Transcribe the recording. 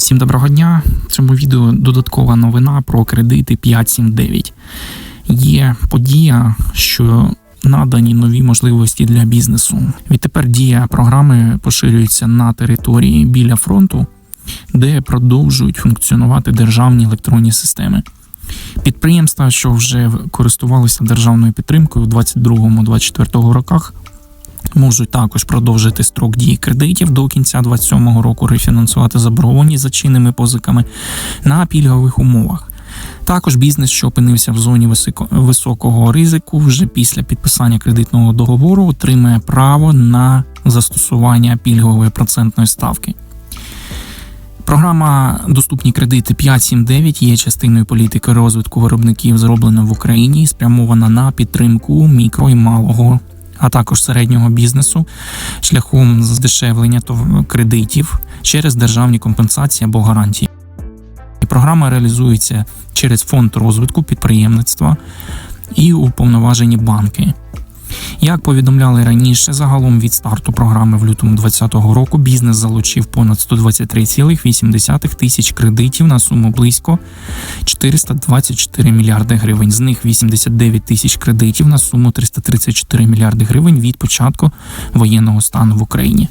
Всім доброго дня. В цьому відео додаткова новина про кредити 579. Є подія, що надані нові можливості для бізнесу. Відтепер дія програми поширюється на території біля фронту, де продовжують функціонувати державні електронні системи. Підприємства, що вже користувалися державною підтримкою у 2022-2024 роках, можуть також продовжити строк дії кредитів до кінця 2027 року, рефінансувати заборгованість за чинними позиками на пільгових умовах. Також бізнес, що опинився в зоні високо- високого ризику, вже після підписання кредитного договору отримає право на застосування пільгової процентної ставки. Програма Доступні кредити 579 є частиною політики розвитку виробників, зроблено в Україні, спрямована на підтримку мікро і малого, а також середнього бізнесу шляхом здешевлення кредитів через державні компенсації або гарантії. Програма реалізується через фонд розвитку підприємництва і уповноважені банки. Як повідомляли раніше, загалом від старту програми в лютому 2020 року бізнес залучив понад 123,8 тисяч кредитів на суму близько 424 мільярди гривень. З них 89 тисяч кредитів на суму 334 мільярди гривень від початку воєнного стану в Україні.